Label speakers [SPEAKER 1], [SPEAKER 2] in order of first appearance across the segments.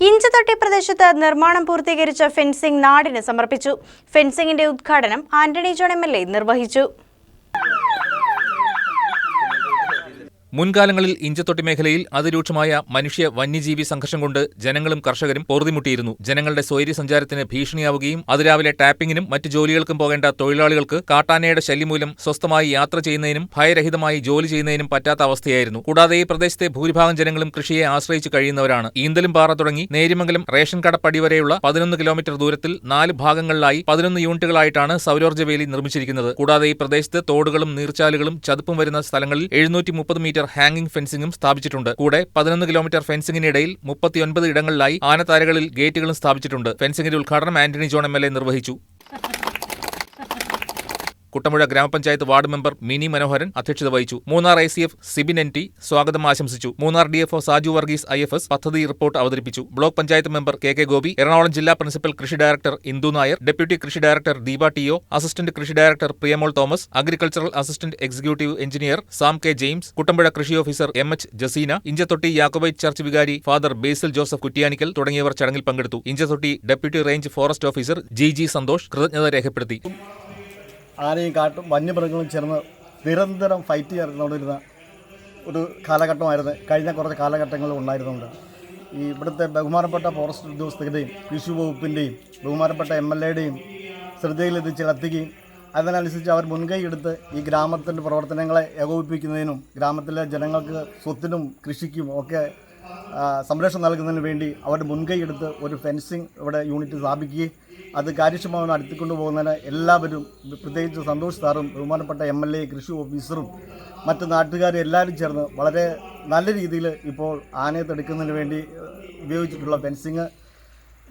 [SPEAKER 1] ഇഞ്ചതൊട്ടി പ്രദേശത്ത് നിർമ്മാണം പൂർത്തീകരിച്ച ഫെൻസിംഗ് നാടിന് സമർപ്പിച്ചു. ഫെൻസിംഗിന്റെ ഉദ്ഘാടനം ആന്റണി ജോൺ എം നിർവഹിച്ചു.
[SPEAKER 2] മുൻകാലങ്ങളിൽ ഇഞ്ചത്തൊട്ടി മേഖലയിൽ അതിരൂക്ഷമായ മനുഷ്യ വന്യജീവി സംഘർഷം കൊണ്ട് ജനങ്ങളും കർഷകരും പൊറുതിമുട്ടിയിരുന്നു. ജനങ്ങളുടെ സ്വൈര്യ സഞ്ചാരത്തിന് ഭീഷണിയാവുകയും അതിരാവിലെ ടാപ്പിംഗിനും മറ്റു ജോലികൾക്കും പോകേണ്ട തൊഴിലാളികൾക്ക് കാട്ടാനയുടെ ശല്യമൂലം സ്വസ്ഥമായി യാത്ര ചെയ്യുന്നതിനും ഭയരഹിതമായി ജോലി ചെയ്യുന്നതിനും പറ്റാത്ത അവസ്ഥയായിരുന്നു. കൂടാതെ ഈ പ്രദേശത്തെ ഭൂരിഭാഗം ജനങ്ങളും കൃഷിയെ ആശ്രയിച്ച് കഴിയുന്നവരാണ്. ഈന്തലും പാറ തുടങ്ങി നേരിമംഗലം റേഷൻ കടപ്പടി വരെയുള്ള പതിനൊന്ന് കിലോമീറ്റർ ദൂരത്തിൽ നാല് ഭാഗങ്ങളിലായി പതിനൊന്ന് യൂണിറ്റുകളായിട്ടാണ് സൗരോർജ വേലി നിർമ്മിച്ചിരിക്കുന്നത്. കൂടാതെ ഈ പ്രദേശത്ത് തോടുകളും നീർച്ചാലുകളും ചതുപ്പും വരുന്ന സ്ഥലങ്ങളിൽ എഴുന്നൂറ്റി മുപ്പത് മീറ്റർ ഹാങ്ങിംഗ് ഫെൻസിംഗും സ്ഥാപിച്ചിട്ടുണ്ട്. കൂടെ പതിനൊന്ന് കിലോമീറ്റർ ഫെൻസിംഗിനിടയിൽ മുപ്പത്തിയൊൻപത് ഇടങ്ങളിലായി ആനത്താരകളിൽ ഗേറ്റുകളും സ്ഥാപിച്ചിട്ടുണ്ട്. ഫെൻസിംഗിന്റെ ഉദ്ഘാടനം ആന്റണി ജോൺ എ നിർവഹിച്ചു. കുട്ടമ്പുഴ ഗ്രാമപഞ്ചായത്ത് വാർഡ് മെമ്പർ മിനി മനോഹരൻ അധ്യക്ഷത വഹിച്ചു. Munnar I C F Sibin N T സ്വാഗതം ആശംസിച്ചു. Munnar D F O Saju Varghese I F S പദ്ധതി റിപ്പോർട്ട് അവതരിപ്പിച്ചു. Block panchayat member K K Gopi Ernakulam ജില്ലാ പ്രിൻസിപ്പൽ കൃഷി ഡയറക്ടർ ഇന്ദു നായർ ഡെപ്യൂട്ടി കൃഷി director Deepa T O assistant കൃഷി director Priyamol Thomas agricultural assistant executive engineer Sam K James Kuttampuzha കൃഷി officer M H Jaseena Inchathotty Jacobite church വികാരി father Basil Joseph Kuttiyanickal തുടങ്ങിയവർ ചടങ്ങിൽ പങ്കെടുത്തു. Inchathotty deputy range forest officer G G Santhosh കൃതജ്ഞത രേഖപ്പെടുത്തി.
[SPEAKER 3] ആനയും കാട്ടും വന്യമൃഗങ്ങളും ചേർന്ന് നിരന്തരം ഫൈറ്റ് ചെയ്തുകൊണ്ടിരുന്ന ഒരു കാലഘട്ടമായിരുന്നു. കഴിഞ്ഞ കുറച്ച് കാലഘട്ടങ്ങളിൽ ഉണ്ടായിരുന്നുണ്ട്. ഈ ഇവിടുത്തെ ബഹുമാനപ്പെട്ട ഫോറസ്റ്റ് ഉദ്യോഗസ്ഥരുടെയും കൃഷി വകുപ്പിന്റെയും ബഹുമാനപ്പെട്ട എം എൽ എയുടെയും ശ്രദ്ധയിലെത്തിച്ച് എത്തിക്കുകയും അതിനനുസരിച്ച് അവർ മുൻകൈ എടുത്ത് ഈ ഗ്രാമത്തിന്റെ പ്രവർത്തനങ്ങളെ ഏകോപിപ്പിക്കുന്നതിനും ഗ്രാമത്തിലെ ജനങ്ങൾക്ക് സ്വത്തിനും കൃഷിക്കും ഒക്കെ സംരക്ഷണം നൽകുന്നതിന് വേണ്ടി അവരുടെ മുൻകൈ എടുത്ത് ഒരു ഫെൻസിങ് ഇവിടെ യൂണിറ്റ് സ്ഥാപിക്കുകയും അത് കാര്യക്ഷമമായി നടത്തിക്കൊണ്ടു പോകുന്നതിന് എല്ലാവരും പ്രത്യേകിച്ച് സന്തോഷ് സാറും ബഹുമാനപ്പെട്ട എം എൽ എ കൃഷി ഓഫീസറും മറ്റ് നാട്ടുകാരും എല്ലാവരും ചേർന്ന് വളരെ നല്ല രീതിയിൽ ഇപ്പോൾ ആനയെ തടുക്കുന്നതിന് വേണ്ടി ഉപയോഗിച്ചിട്ടുള്ള ഫെൻസിങ്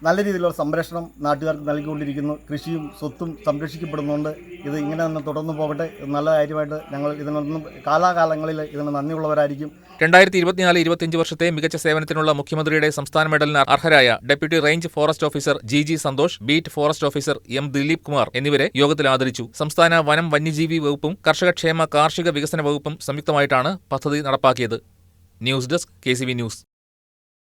[SPEAKER 3] നല്ല രീതിയിലുള്ള സംരക്ഷണം നാട്ടുകാർക്ക് നൽകിക്കൊണ്ടിരിക്കുന്നു. കൃഷിയും സ്വത്തും സംരക്ഷിക്കപ്പെടുന്നുണ്ട്. ഇത് ഇങ്ങനെ തന്നെ തുടർന്നു പോകട്ടെ. നല്ല കാര്യമായിട്ട് ഞങ്ങൾ ഇതിനൊന്നും കാലാകാലങ്ങളിൽ ഇതിന് നന്ദിയുള്ളവരായിരിക്കും.
[SPEAKER 2] രണ്ടായിരത്തി ഇരുപത്തിനാല് ഇരുപത്തിയഞ്ച് വർഷത്തെ മികച്ച സേവനത്തിനുള്ള മുഖ്യമന്ത്രിയുടെ സംസ്ഥാന മെഡലിന് അർഹരായ deputy range forest officer G G Santhosh beat forest officer M Dileep Kumar എന്നിവരെ യോഗത്തിൽ ആദരിച്ചു. സംസ്ഥാന വനം വന്യജീവി വകുപ്പും കർഷകക്ഷേമ കാർഷിക വികസന വകുപ്പും സംയുക്തമായിട്ടാണ് പദ്ധതി നടപ്പാക്കിയത്. News desk K news.